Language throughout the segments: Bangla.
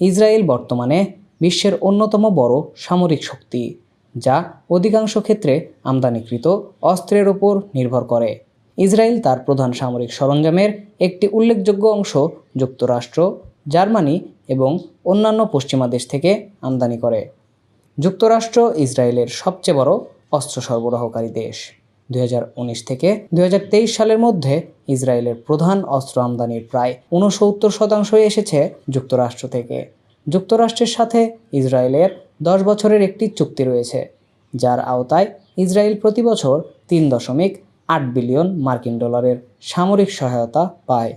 ইসরায়েল বর্তমানে বিশ্বের অন্যতম বড় সামরিক শক্তি, যা অধিকাংশ ক্ষেত্রে আমদানিকৃত অস্ত্রের ওপর নির্ভর করে। ইসরায়েল তার প্রধান সামরিক সরঞ্জামের একটি উল্লেখযোগ্য অংশ যুক্তরাষ্ট্র, জার্মানি এবং অন্যান্য পশ্চিমা দেশ থেকে আমদানি করে। যুক্তরাষ্ট্র ইসরায়েলের সবচেয়ে বড় অস্ত্র সরবরাহকারী দেশ। উনিশ থেকে দুই হাজার তেইশ সালের মধ্যে ইসরায়েলের প্রধান অস্ত্র আমদানির প্রায় ঊনসত্তর শতাংশই এসেছে যুক্তরাষ্ট্র থেকে। যুক্তরাষ্ট্রের সাথে ইসরায়েলের দশ বছরের একটি চুক্তি রয়েছে, যার আওতায় ইসরায়েল প্রতি বছর তিন দশমিক আট বিলিয়ন মার্কিন ডলারের সামরিক সহায়তা পায়।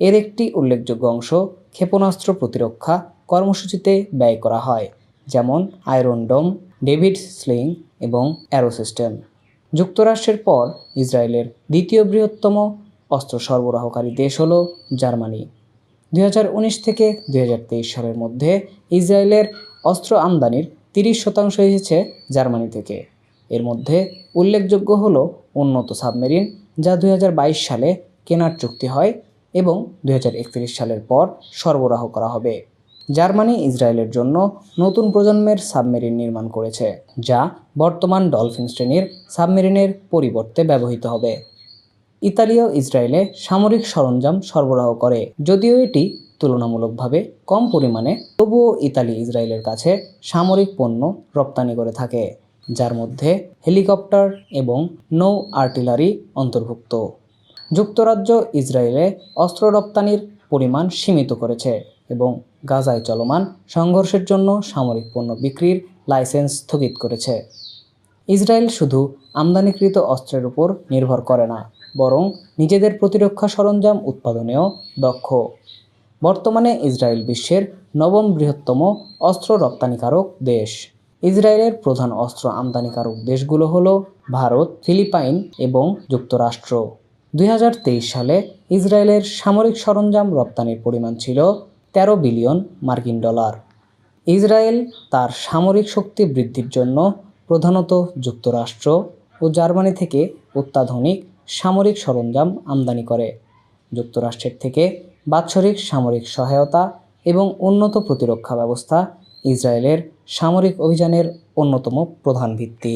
এর একটি উল্লেখযোগ্য অংশ ক্ষেপণাস্ত্র প্রতিরক্ষা কর্মসূচিতে ব্যয় করা হয়, যেমন আয়রন ডোম, ডেভিড স্লিং এবং অ্যারো সিস্টেম। যুক্তরাষ্ট্রের পর ইসরায়েলের দ্বিতীয় বৃহত্তম অস্ত্র সরবরাহকারী দেশ হল জার্মানি। দু হাজার উনিশ থেকে দু হাজার তেইশ সালের মধ্যে ইসরায়েলের অস্ত্র আমদানির তিরিশ শতাংশ এসেছে জার্মানি থেকে। এর মধ্যে উল্লেখযোগ্য হল উন্নত সাবমেরিন, যা দু হাজার বাইশ সালে কেনার চুক্তি হয় এবং দু হাজার একত্রিশ সালের পর সরবরাহ করা হবে। জার্মানি ইসরায়েলের জন্য নতুন প্রজন্মের সাবমেরিন নির্মাণ করেছে, যা বর্তমান ডলফিন শ্রেণির সাবমেরিনের পরিবর্তে ব্যবহৃত হবে। ইতালিও ইসরায়েলে সামরিক সরঞ্জাম সরবরাহ করে, যদিও এটি তুলনামূলকভাবে কম পরিমাণে, তবুও ইতালি ইসরায়েলের কাছে সামরিক পণ্য রপ্তানি করে থাকে, যার মধ্যে হেলিকপ্টার এবং নৌ আর্টিলারি অন্তর্ভুক্ত। যুক্তরাজ্য ইসরায়েলে অস্ত্র রপ্তানির পরিমাণ সীমিত করেছে। এবং গাজায় চলমান সংঘর্ষের জন্য সামরিক পণ্য বিক্রির লাইসেন্স স্থগিত করেছে। ইসরায়েল শুধু আমদানিকৃত অস্ত্রের উপর নির্ভর করে না, বরং নিজেদের প্রতিরক্ষা সরঞ্জাম উৎপাদনেও দক্ষ। বর্তমানে ইসরায়েল বিশ্বের নবম বৃহত্তম অস্ত্র রপ্তানিকারক দেশ। ইসরায়েলের প্রধান অস্ত্র আমদানিকারক দেশগুলো হলো ভারত, ফিলিপাইন এবং যুক্তরাষ্ট্র। দুই হাজার তেইশ সালে ইসরায়েলের সামরিক সরঞ্জাম রপ্তানির পরিমাণ ছিল তেরো বিলিয়ন মার্কিন ডলার। ইসরায়েল তার সামরিক শক্তি বৃদ্ধির জন্য প্রধানত যুক্তরাষ্ট্র ও জার্মানি থেকে অত্যাধুনিক সামরিক সরঞ্জাম আমদানি করে। যুক্তরাষ্ট্রের থেকে বাৎসরিক সামরিক সহায়তা এবং উন্নত প্রতিরক্ষা ব্যবস্থা ইসরায়েলের সামরিক অভিযানের অন্যতম প্রধান ভিত্তি।